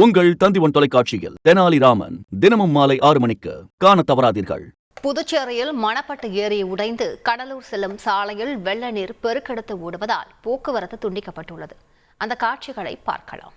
உங்கள் தந்திவன் தொலைக்காட்சியில் தெனாலிராமன் தினமும் மாலை ஆறு மணிக்கு காண தவறாதீர்கள். புதுச்சேரியில் மணப்பட்டு ஏரி உடைந்து கடலூர் செல்லும் சாலையில் வெள்ள நீர் பெருக்கெடுத்து ஓடுவதால் போக்குவரத்து துண்டிக்கப்பட்டுள்ளது. அந்த காட்சிகளை பார்க்கலாம்.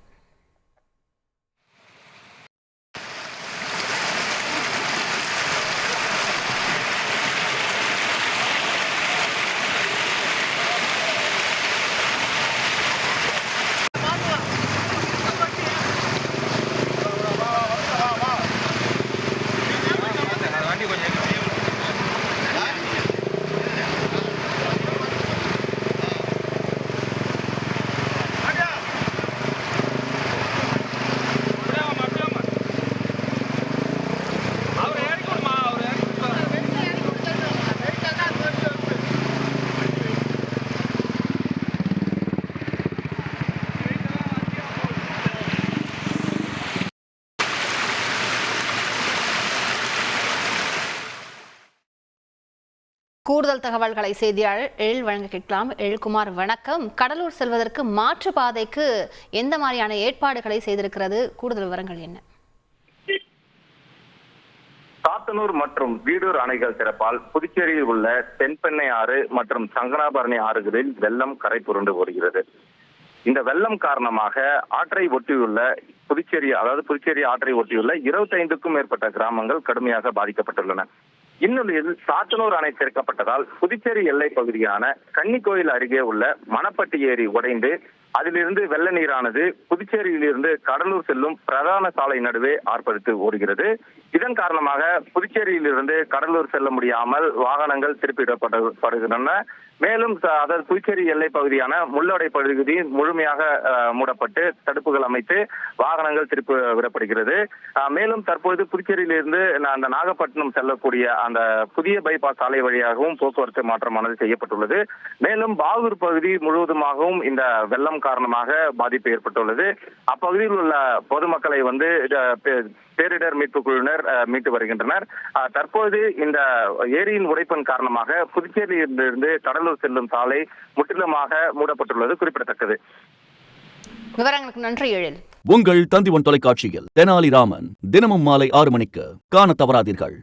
கூடுதல் தகவல்களை செய்தியாளர் எழில் வழங்க கேட்கலாம். எழில்குமார் வணக்கம். கடலூர் செல்வதற்கு மாற்று பாதைக்கு எந்த மாதிரியான ஏற்பாடுகளை செய்திருக்கிறது? கூடுதல் விவரங்கள் என்ன? சாத்தனூர் மற்றும் வீடூர் அணைகள் திறப்பால் புதுச்சேரியில் உள்ள தென்பெண்ணை ஆறு மற்றும் சங்கனாபரணி ஆறுகளில் வெள்ளம் கரை புரண்டு வருகிறது இந்த வெள்ளம் காரணமாக ஆற்றை ஒட்டியுள்ள புதுச்சேரி அதாவது புதுச்சேரி ஆற்றை ஒட்டியுள்ள இருபத்தைந்துக்கும் மேற்பட்ட கிராமங்கள் கடுமையாக பாதிக்கப்பட்டுள்ளன. இந்நிலையில் சாத்தனூர் அணை திறக்கப்பட்டதால் புதுச்சேரி எல்லை பகுதியான கன்னிக்கோயில் அருகே உள்ள மணப்பட்டி ஏரி உடைந்து அதிலிருந்து வெள்ள நீரானது புதுச்சேரியிலிருந்து கடலூர் செல்லும் பிரதான சாலை நடுவே ஆர்ப்பரித்து ஓடுகிறது. இதன் காரணமாக புதுச்சேரியிலிருந்து கடலூர் செல்ல முடியாமல் வாகனங்கள் திருப்பிடப்படுகின்றன மேலும் ச- அதாவது புதுச்சேரி எல்லை பகுதியான முள்ளடை பகுதி முழுமையாக மூடப்பட்டு தடுப்புகள் அமைத்து வாகனங்கள் திருப்பி விடப்படுகிறது. மேலும் தற்போது புதுச்சேரியிலிருந்து அந்த நாகப்பட்டினம் செல்லக்கூடிய அந்த புதிய பைபாஸ் சாலை வழியாகவும் போக்குவரத்து மாற்றமானது செய்யப்பட்டுள்ளது. மேலும் பாகூர் பகுதி முழுவதுமாகவும் இந்த வெள்ளம் காரணமாக பாதிப்பு ஏற்பட்டுள்ளது. அப்பகுதியில் உள்ள பொதுமக்களை வந்து பேரிடர் மீட்பு குழுவினர் மீட்டு வருகின்றனர். தற்போது இந்த ஏரியின் உடைப்பின் காரணமாக புதுச்சேரியிலிருந்து கடலூர் செல்லும் சாலை முற்றிலுமாக மூடப்பட்டுள்ளது குறிப்பிடத்தக்கது. விவரங்களுக்கு நன்றி எழில். உங்கள் தந்திவன் தொலைக்காட்சியில் தெனாலிராமன் தினமும் மாலை ஆறு மணிக்கு காண தவறாதீர்கள்.